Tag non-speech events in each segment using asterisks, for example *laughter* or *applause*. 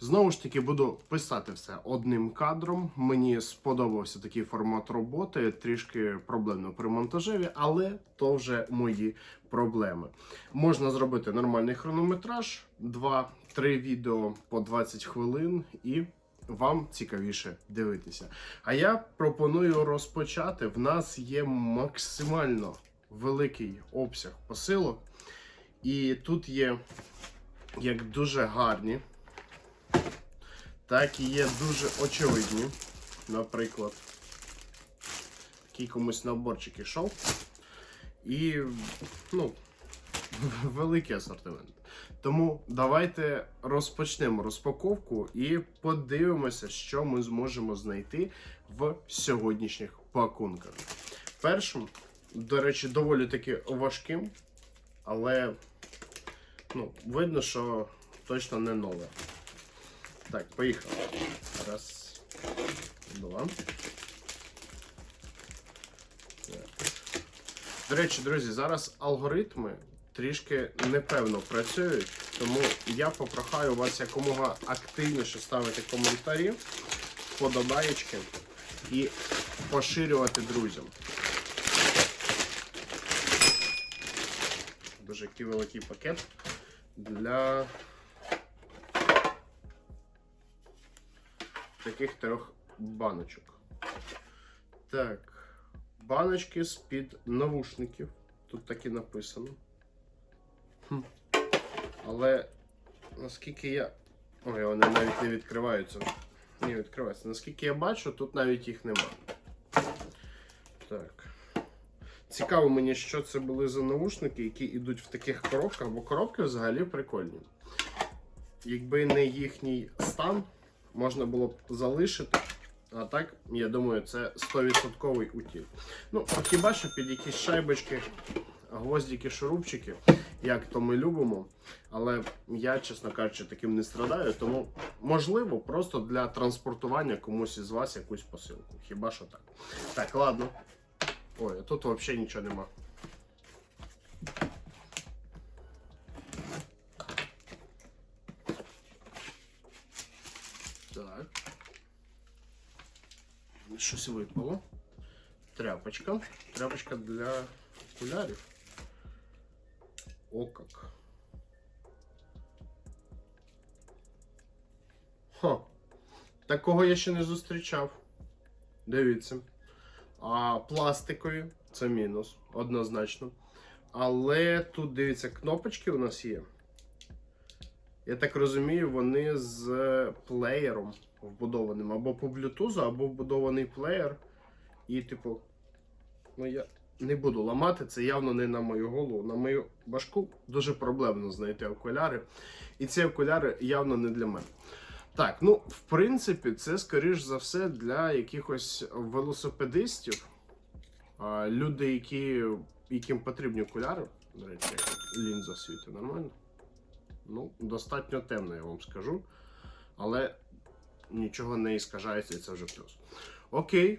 Знову ж таки, буду писати все одним кадром. Мені сподобався такий формат роботи, трішки проблемно при монтажеві, але то вже мої проблеми. Можна зробити нормальний хронометраж, 2-3 відео по 20 хвилин і. Вам цікавіше дивитися. А я пропоную розпочати. В нас є максимально великий обсяг посилок, і тут є як дуже гарні, так і є дуже очевидні. Наприклад, такий комусь наборчик ішов. І, ну, *laughs* великий асортимент. Тому давайте розпочнемо розпаковку і подивимося, що ми зможемо знайти в сьогоднішніх пакунках. Першим, до речі, доволі таки важким, але ну, видно, що точно не нове. Так, поїхали. Раз, два. Так. До речі, друзі, зараз алгоритми трішки непевно працюють, тому я попрохаю вас якомога активніше ставити коментарі, вподобаєчки і поширювати друзям. Дуже який великий пакет для таких трьох баночок. Так, баночки з-під навушників. Тут так і написано. Хм. Але наскільки я. Ой, вони навіть не відкриваються. Не відкриваються. Наскільки я бачу, тут навіть їх немає. Так. Цікаво мені, що це були за наушники, які йдуть в таких коробках, бо коробки взагалі прикольні. Якби не їхній стан, можна було б залишити. А так, я думаю, це 100% утіль. Ну, хіба що під якісь шайбочки, гвоздики, шурупчики, як то ми любимо. Але я, чесно кажучи, таким не страдаю, тому можливо, просто для транспортування комусь із вас якусь посилку. Хіба що так. Так, ладно. Ой, тут взагалі нічого нема. Так. Щось випало. Тряпочка. Тряпочка для окулярів. О как. Ха. Такого я ще не зустрічав. Дивіться. А пластикові це мінус, однозначно. Але тут, дивіться, кнопочки у нас є. Я так розумію, вони з плеєром вбудованим. Або по Bluetooth, або вбудований плеєр. І, типу, ну я не буду ламати, це явно не на мою голову. На мою башку дуже проблемно знайти окуляри. І ці окуляри явно не для мене. Так, ну, в принципі, це, скоріш за все, для якихось велосипедистів. Люди, які, яким потрібні окуляри. До речі, лінза світить нормально. Ну, достатньо темно, я вам скажу. Але нічого не іскажається, і це вже плюс. Окей.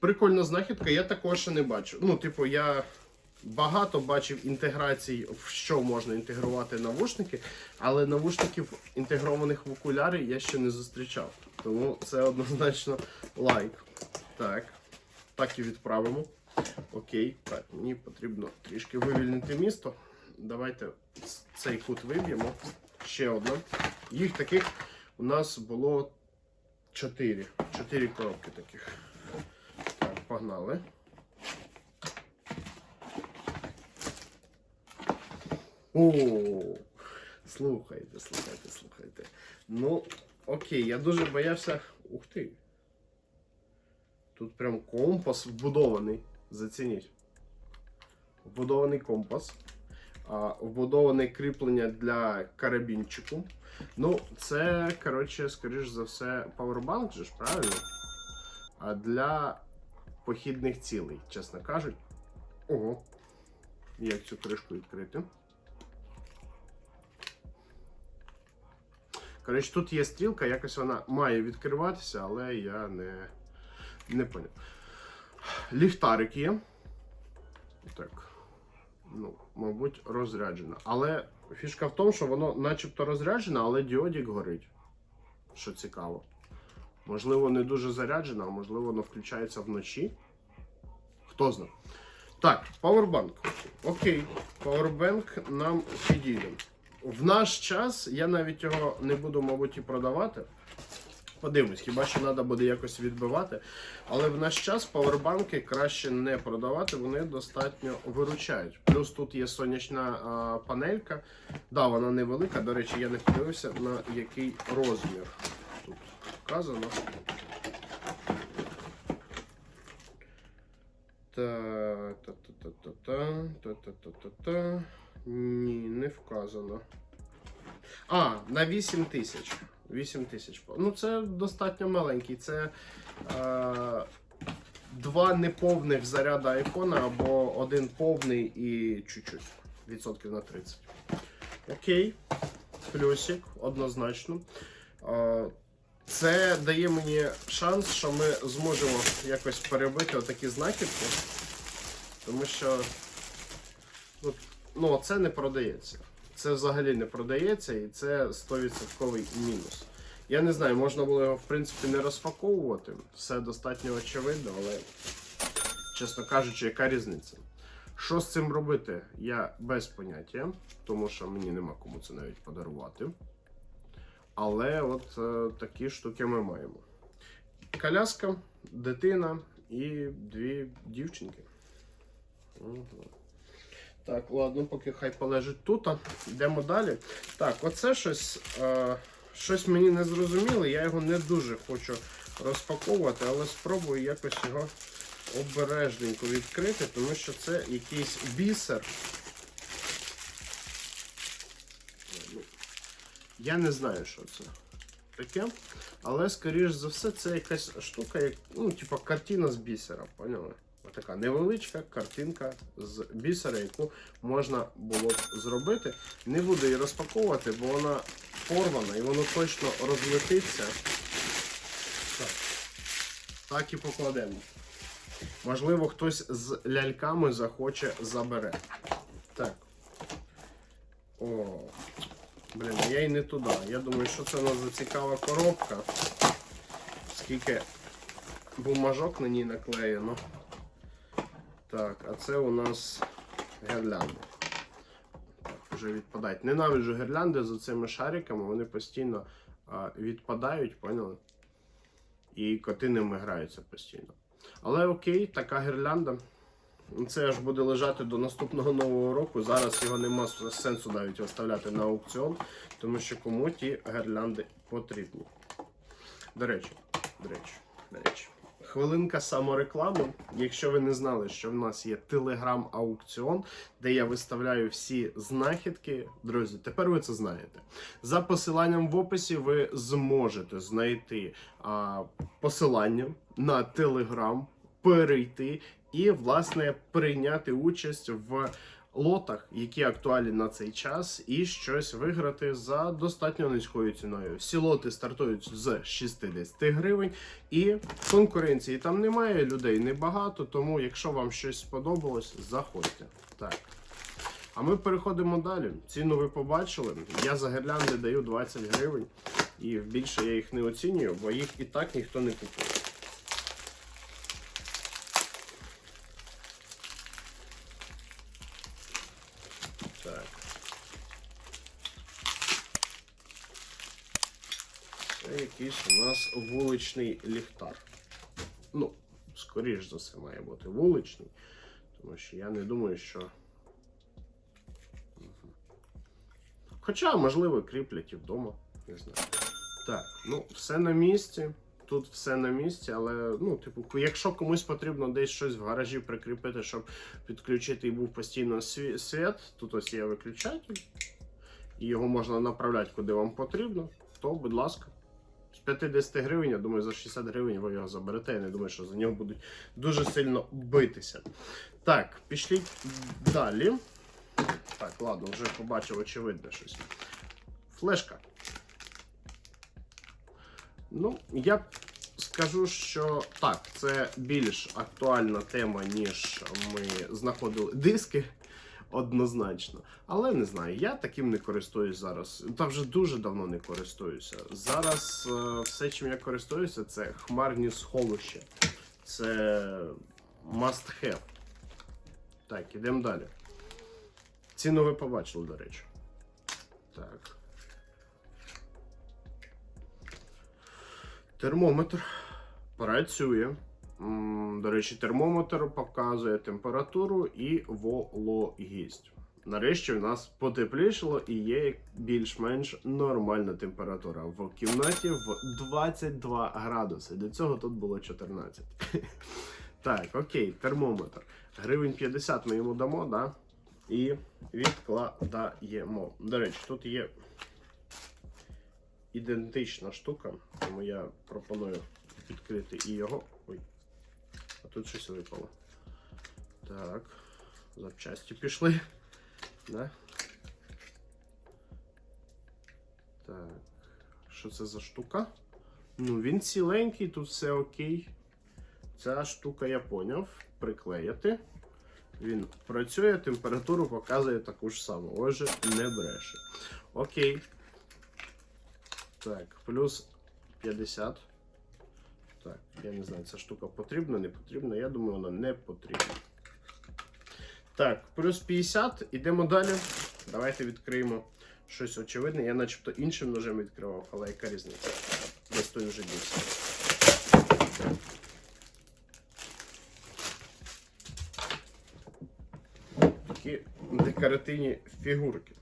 Прикольна знахідка, я такого ще не бачу. Ну, типу, я багато бачив інтеграцій, в що можна інтегрувати навушники, але навушників інтегрованих в окуляри я ще не зустрічав. Тому це однозначно лайк. Так. Так і відправимо. Окей. Так, мені потрібно трішки вивільнити місто. Давайте цей кут виб'ємо. Ще одна. Їх таких у нас було 4. 4 коробки таких. Так, погнали. О, слухайте, слухайте, слухайте. Ну, окей, я дуже боявся. Ух ти. Тут прям компас вбудований. Зацініть. Вбудований компас. Вбудоване кріплення для карабінчику. Ну, це, коротше, скоріш за все, павербанк же ж, правильно? А для похідних цілей, чесно кажуть. Ого. Як цю кришку відкрити? Коротше, тут є стрілка, якось вона має відкриватися, але я не, не поняв. Ліхтарик є. Так. Ну, мабуть, розряджено. Але фішка в тому, що воно начебто розряджено, але діодік горить. що цікаво. Можливо, не дуже заряджена, а можливо, воно включається вночі. Хто знає. Так, пауербанк. Окей, пауербанк нам підійде. В наш час я навіть його не буду, мабуть, і продавати подивимось, хіба що треба буде якось відбивати. Але в наш час павербанки краще не продавати, вони достатньо виручають. Плюс тут є сонячна а, панелька. Да, вона невелика. До речі, я не подивився на який розмір. Тут вказано. Та-та-та-та-та, та-та-та-та-та. Ні, не вказано. А, на 8 тисяч. 8 тисяч. Ну, це достатньо маленький. Це е, два неповних заряда айфона або один повний і чуть-чуть. Відсотків на 30. Окей. Плюсик, однозначно. Е, це дає мені шанс, що ми зможемо якось перебити отакі знахідки. Тому що ну, ну, це не продається. Це взагалі не продається і це 100% мінус. Я не знаю, можна було його в принципі не розпаковувати. Все достатньо очевидно, але, чесно кажучи, яка різниця? Що з цим робити, я без поняття, тому що мені нема кому це навіть подарувати. Але от е, такі штуки ми маємо. Коляска, дитина і дві дівчинки. Угу. Так, ладно, поки хай полежить тут. Йдемо далі. Так, оце щось, е, щось мені не зрозуміло. Я його не дуже хочу розпаковувати, але спробую якось його обережненько відкрити, тому що це якийсь бісер. Я не знаю, що це таке. Але, скоріш за все, це якась штука, як, ну, типа картина з бісера, поняли? Така невеличка картинка з бісера, яку можна було б зробити. Не буду її розпаковувати, бо вона порвана і воно точно розлетиться. Так, так і покладемо. Можливо, хтось з ляльками захоче забере. Так. О, блін, я й не туди. Я думаю, що це у нас за цікава коробка. Скільки бумажок на ній наклеєно. Так, а це у нас гірлянди. Вже відпадають. Ненавиджу гірлянди з цими шариками, вони постійно а, відпадають, поняли? І коти ними граються постійно. Але окей, така гірлянда. Це аж буде лежати до наступного нового року. Зараз його нема сенсу навіть оставляти на аукціон, тому що кому ті гірлянди потрібні. До речі, до речі, до речі. Хвилинка самореклами. Якщо ви не знали, що в нас є телеграм-аукціон, де я виставляю всі знахідки, друзі, тепер ви це знаєте. За посиланням в описі ви зможете знайти а, посилання на телеграм, перейти і, власне, прийняти участь в лотах, які актуальні на цей час, і щось виграти за достатньо низькою ціною. Всі лоти стартують з 60 гривень, і конкуренції там немає, людей небагато, тому якщо вам щось сподобалось, заходьте. Так. А ми переходимо далі. Ціну ви побачили. Я за гірлянди даю 20 гривень, і більше я їх не оцінюю, бо їх і так ніхто не купує. Так. Це якийсь у нас вуличний ліхтар. Ну, скоріш за все, має бути вуличний, тому що я не думаю, що. Хоча, можливо, кріплять і вдома, не знаю. Так, ну, все на місці. Тут все на місці, але ну, типу, якщо комусь потрібно десь щось в гаражі прикріпити, щоб підключити і був постійно сві- світ, тут ось є виключатель, і його можна направляти куди вам потрібно, то, будь ласка. З 50 гривень, я думаю, за 60 гривень ви його заберете. Я не думаю, що за нього будуть дуже сильно битися. Так, пішліть далі. Так, ладно, вже побачив очевидне щось. Флешка. Ну, я скажу, що так, це більш актуальна тема, ніж ми знаходили диски. Однозначно. Але не знаю, я таким не користуюсь зараз. Та вже дуже давно не користуюся. Зараз е, все, чим я користуюся, це хмарні сховища. Це must have. Так, ідемо далі. Ціну ви побачили, до речі. Так. Термометр працює. До речі, термометр показує температуру і вологість. Нарешті в нас потеплішало і є більш-менш нормальна температура. В кімнаті в 22 градуси. До цього тут було 14. *laughs* Так, окей, термометр. Гривень 50 ми йому дамо, да? І відкладаємо. До речі, тут є ідентична штука, тому я пропоную відкрити і його. Ой. А тут щось випало. Так. Запчасті пішли. Да? Так. Що це за штука? Ну, він ціленький, тут все окей. Ця штука я поняв. Приклеїти. Він працює, температуру показує таку ж саму. Отже, не бреше. Окей. Так, плюс 50. Так, я не знаю, ця штука потрібна, не потрібна. Я думаю, вона не потрібна. Так, плюс 50. Ідемо далі. Давайте відкриємо щось очевидне. Я начебто іншим ножем відкривав, але яка різниця? Десь той вже дівся. Такі декоративні фігурки.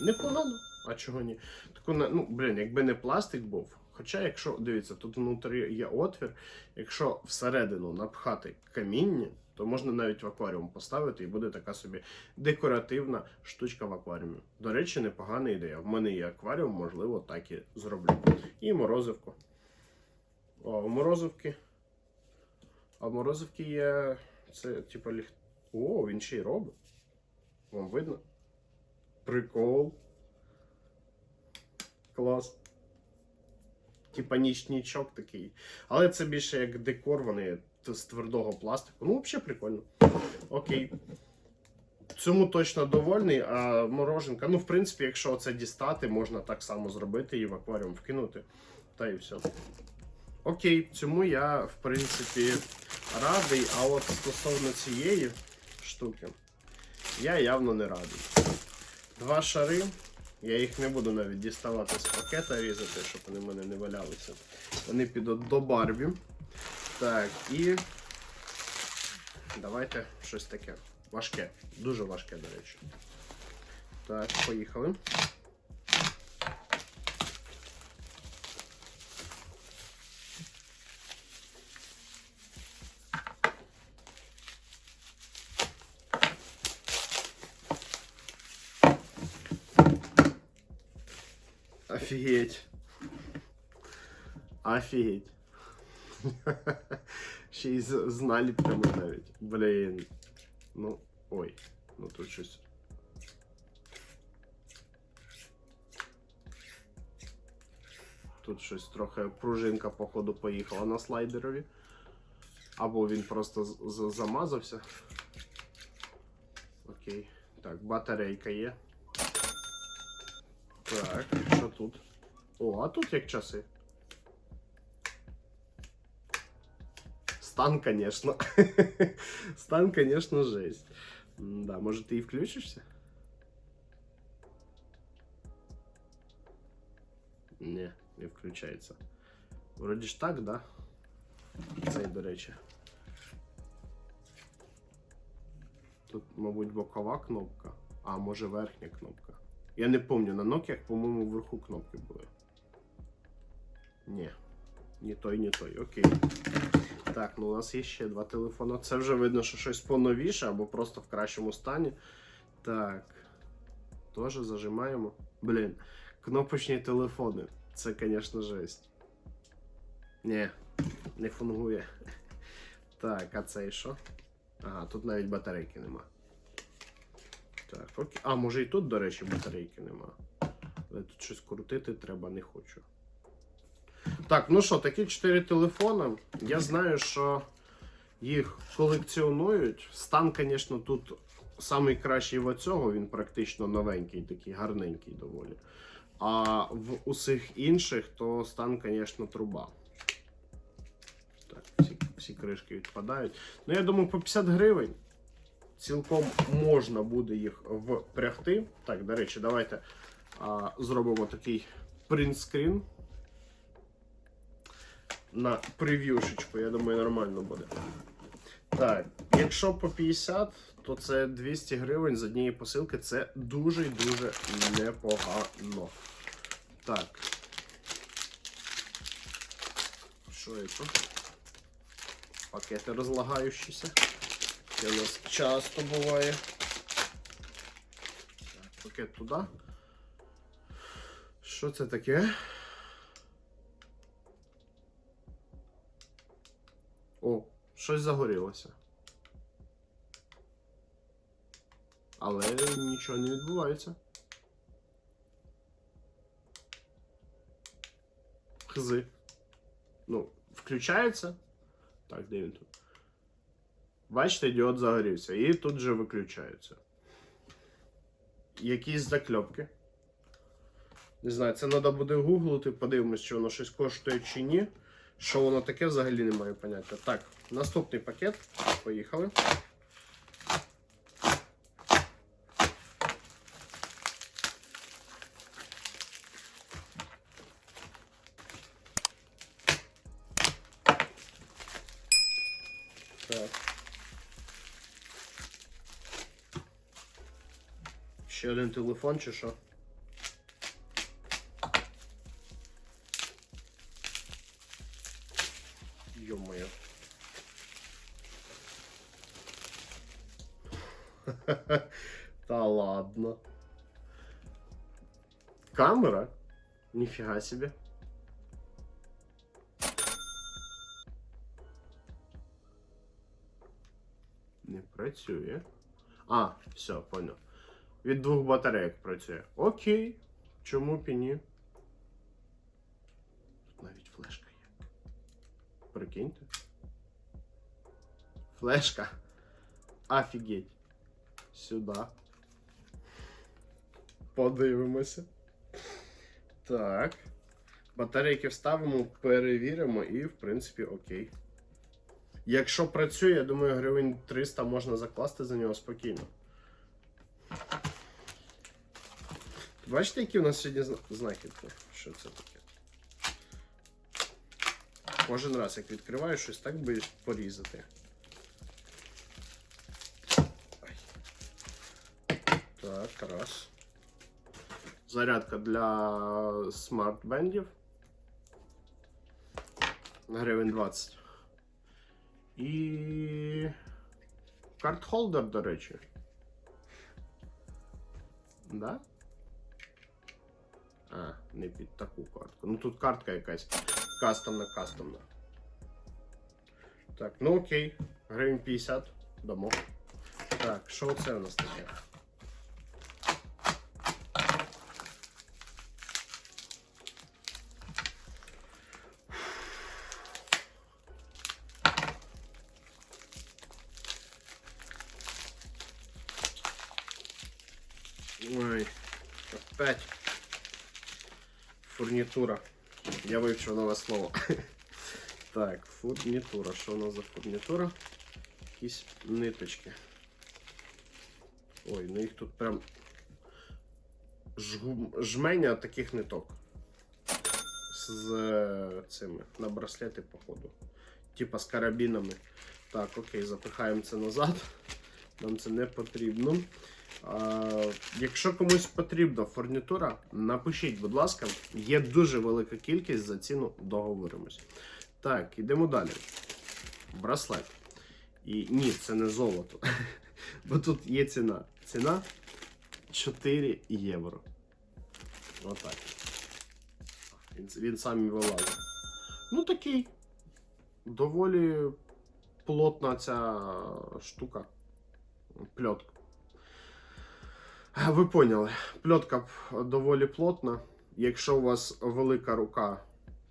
Непогано. А чого ні? Таку, ну, блін, якби не пластик був. Хоча, якщо дивіться, тут внутрі є отвір, якщо всередину напхати каміння, то можна навіть в акваріум поставити і буде така собі декоративна штучка в акваріумі. До речі, непогана ідея. В мене є акваріум, можливо, так і зроблю. І морозивку. О, у морозивки. А в морозивки є. Це типа ліхт. О, він ще й робить. Вам видно? Прикол. Клас. Типа нічнічок такий. Але це більше як декор, вони з твердого пластику. Ну, взагалі прикольно. Окей. Цьому точно довольний, а мороженка. Ну, в принципі, якщо це дістати, можна так само зробити і в акваріум вкинути. Та і все. Окей, цьому я, в принципі, радий, а от стосовно цієї штуки, я явно не радий. Два шари. Я їх не буду навіть діставати з пакета різати, щоб вони в мене не валялися. Вони підуть до Барбі. Так, і давайте щось таке. Важке. Дуже важке, до речі. Так, поїхали. Офігеть. Офігеть. *laughs* Ще й з, з наліпками навіть. Блін. Ну, ой. Ну тут щось. Тут щось трохи пружинка, походу, поїхала на слайдерові. Або він просто замазався. Окей. Так, батарейка є. Так, тут? О, а тут як часи. Стан, конечно. *laughs* Стан, конечно, жесть. Да, может, ты и включишься? Не, не включається. Вроді ж так, да? Цей, до речі. Тут, мабуть, бокова кнопка, а може верхня кнопка. Я не пам'ятаю, на Nokia, по-моєму, вверху кнопки були. Ні. Ні той, ні той. Окей. Так, ну у нас є ще два телефони. Це вже видно, що щось поновіше або просто в кращому стані. Так. Теж зажимаємо. Блін, кнопочні телефони. Це, звісно, жесть. Ні, не фунгує. *laughs* Так, а цей що? Ага, тут навіть батарейки нема. Так, окей. А, може і тут, до речі, батарейки нема. Але тут щось крутити треба, не хочу. Так, ну що, такі чотири телефони. Я знаю, що їх колекціонують. Стан, звісно, тут самий кращий в оцього, він практично новенький, такий гарненький доволі. А в усіх інших то стан, звісно, труба. Так, всі, всі кришки відпадають. Ну, я думаю, по 50 гривень цілком можна буде їх впрягти. Так, до речі, давайте а, зробимо такий принтскрін на прев'юшечку. Я думаю, нормально буде. Так, якщо по 50, то це 200 гривень з однієї посилки. Це дуже і дуже непогано. Так. Що це? Пакети розлагаючіся. Це у нас часто буває. Так, пакет туди. Що це таке? О, щось загорілося. Але нічого не відбувається. Хзи. Ну, включається. Так, де він тут? Бачите, діод загорівся. І тут же виключається. Якісь закльопки. Не знаю, це треба буде гуглити, подивимось, чи воно щось коштує чи ні. Що воно таке, взагалі не маю поняття. Так, наступний пакет. Поїхали. Так. Ще один телефон чи що? Ё-моё. Да *laughs* ладно. Камера? Нифига себе. Не працює. А, все, понял. Від двох батарейок працює. Окей. Чому б і ні? Тут навіть флешка є. Прикиньте. Флешка. Офігеть. Сюди. Подивимося. Так. Батарейки вставимо, перевіримо і, в принципі, окей. Якщо працює, я думаю, гривень 300 можна закласти за нього спокійно. Бачите, які у нас сьогодні зна- знахідки? Що це таке? Кожен раз, як відкриваю щось, так би порізати. Так, раз. Зарядка для смарт-бендів. Гривень 20. І. Карт-холдер, до речі. Да? А, не під таку картку. Ну тут картка якась кастомна, кастомна. Так, ну окей. Гривень 50. Дамо. Так, що це у нас таке? Ой, опять фурнитура. Я вивчив нове слово. *laughs* Так, фурнитура. Що у нас за фурнитура? Якісь ниточки. Ой, ну їх тут прям жгу- жменя таких ниток. З е, цими на браслети, походу. Типа з карабінами. Так, окей, запихаємо це назад. Нам це не потрібно. Якщо комусь потрібна фурнітура, напишіть, будь ласка, є дуже велика кількість за ціну договоримось. Так, ідемо далі. Браслет. І ні, це не золото. *laughs* Бо тут є ціна. Ціна 4 євро. Отак. Він, він сам і вилазить. Ну такий. Доволі плотна ця штука. Пльотка. Ви поняли, пльотка доволі плотна. Якщо у вас велика рука,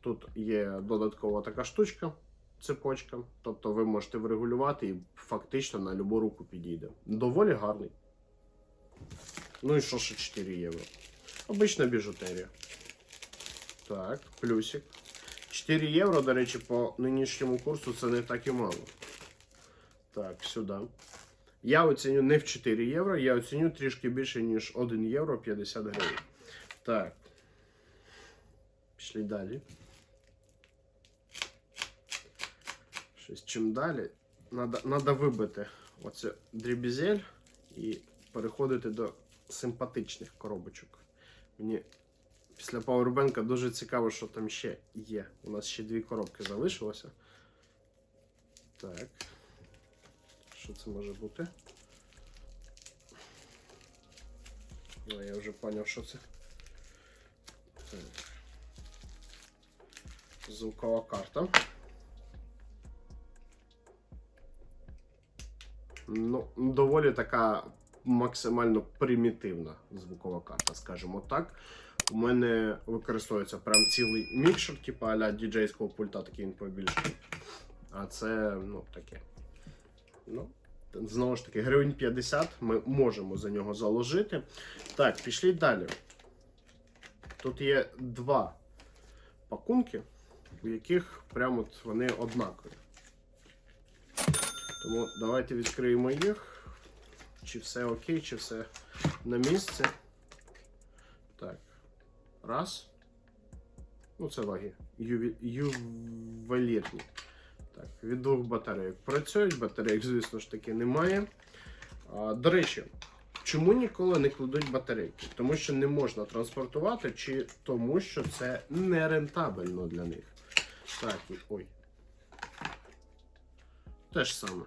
тут є додаткова така штучка. цепочка. Тобто ви можете врегулювати і фактично на любу руку підійде. Доволі гарний. Ну і що ще 4 євро? Обична біжутерія. Так, плюсик. 4 євро, до речі, по нинішньому курсу це не так і мало. Так, сюди. Я оціню не в 4 євро, я оціню трішки більше, ніж 1 євро 50 гривень. Так. Пішли далі. Щось чим далі. Надо вибити оце дрібізель і переходити до симпатичних коробочок. Мені після Powerbank дуже цікаво, що там ще є. У нас ще дві коробки залишилося. Так. Що це може бути? А, я вже зрозумів, що це. Звукова карта. Ну, доволі така максимально примітивна звукова карта, скажімо так. У мене використовується прям цілий мікшер, типу а-ля діджейського пульта, такий він побільший. А це, ну, таке. Ну, знову ж таки, гривень 50 ми можемо за нього заложити. Так, пішли далі. Тут є два пакунки, у яких прямо от вони однакові. Тому давайте відкриємо їх. Чи все окей, чи все на місці. Так. Раз. Ну, це ваги. Ювелірні. Так, від двох батарейок працюють, батарейок, звісно ж таки, немає. А, до речі, чому ніколи не кладуть батарейки? Тому що не можна транспортувати, чи тому що це не рентабельно для них. Так, і- ой. Те ж саме.